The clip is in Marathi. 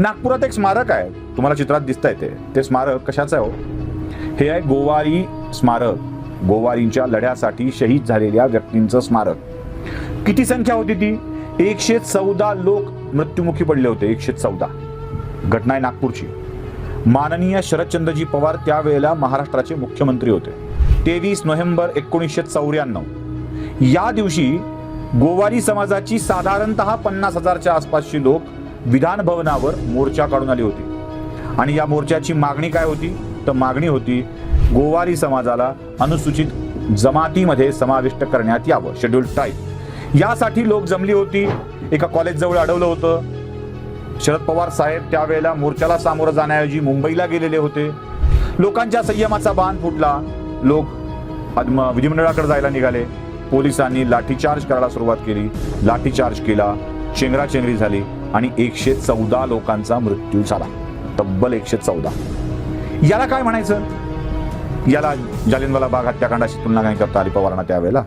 नागपुरात एक स्मारक आहे. तुम्हाला चित्रात दिसत येते ते स्मारक कशाचं आहे हो? हे आहे गोवारी स्मारक. गोवारींच्या लढ्यासाठी शहीद झालेल्या व्यक्तींचं स्मारक. किती संख्या होती ती? एकशे चौदा लोक मृत्युमुखी पडले होते. एकशे चौदा. घटना आहे नागपूरची. माननीय शरदचंद्रजी पवार त्यावेळेला महाराष्ट्राचे मुख्यमंत्री होते. तेवीस नोव्हेंबर एकोणीसशे चौऱ्याण्णव. या दिवशी गोवारी समाजाची साधारणतः पन्नास हजारच्या आसपासची लोक विधान भवनावर मोर्चा काढून आली होती. आणि या मोर्चाची मागणी काय होती? तर मागणी होती गोवारी समाजाला अनुसूचित जमातीमध्ये समाविष्ट करण्यात यावं शेड्यूल टाईप यासाठी लोक जमली होती. एका कॉलेजजवळ अडवलं होतं. शरद पवार साहेब त्यावेळेला मोर्चाला सामोरं जाण्याऐवजी मुंबईला गेलेले होते. लोकांच्या संयमाचा बाण फुटला. लोक आदम- विधिमंडळाकडे जायला निघाले. पोलिसांनी लाठीचार्ज करायला सुरुवात केली. लाठीचार्ज केला. चेंगराचेंगरी झाली. आणि एकशे चौदा लोकांचा मृत्यू झाला. तब्बल एकशे चौदा. याला काय म्हणायचं? याला जालिनवाला बाग हत्याकांडाशी तुलना काय करता आली पवारांना त्यावेळेला?